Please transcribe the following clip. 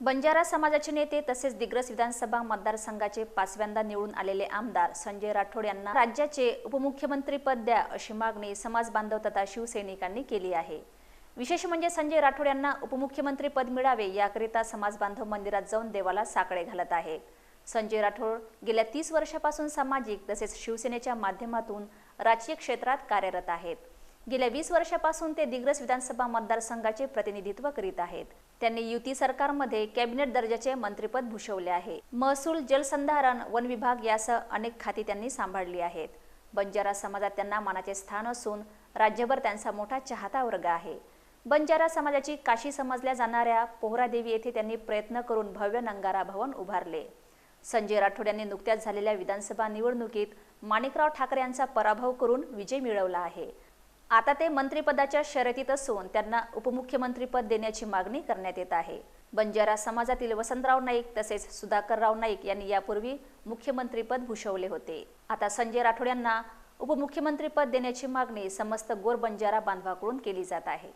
बंजारा समाजाचे नेते तसेच दिग्रस विधानसभा मतदारसंघाचे पाचव्यांदा निवडून आलेले आमदार संजय राठोड यांना राज्याचे उपमुख्यमंत्रीपद द्या अशी मागणी समाज बांधव तथा शिवसैनिकांनी केली आहे. विशेष म्हणजे संजय राठोड यांना उपमुख्यमंत्री पद मिळावे याकरिता समाज बांधव मंदिरात जाऊन देवाला साकडे घालत आहे संजय राठोड गेल्या तीस वर्षापासून सामाजिक तसेच शिवसेनेच्या माध्यमातून राजकीय क्षेत्रात कार्यरत आहेत. गेल्या वीस वर्षापासून ते दिग्रस विधानसभा मतदारसंघाचे प्रतिनिधित्व करीत आहेत. त्यांनी युती सरकारमध्ये कॅबिनेट दर्जाचे मंत्रिपद भूषवले आहे. महसूल जलसंधारण वन विभाग यासह अनेक खाती त्यांनी सांभाळली आहेत. बंजारा समाजात त्यांना मानाचे स्थान असून राज्यभर त्यांचा मोठा चाहता वर्ग आहे. बंजारा समाजाची काशी समजल्या जाणाऱ्या पोहरादेवी येथे त्यांनी प्रयत्न करून भव्य नंगारा भवन उभारले. संजय राठोड यांनी नुकत्याच झालेल्या विधानसभा निवडणुकीत माणिकराव ठाकरे यांचा पराभव करून विजय मिळवला आहे. आता ते मंत्रिपदाच्या शर्यतीत असून त्यांना उपमुख्यमंत्रीपद देण्याची मागणी करण्यात येत आहे. बंजारा समाजातील वसंतराव नाईक तसेच सुधाकरराव नाईक यांनी यापूर्वी मुख्यमंत्रीपद भूषवले होते. आता संजय राठोड यांना उपमुख्यमंत्रीपद देण्याची मागणी समस्त गोर बंजारा बांधवाकडून केली जात आहे.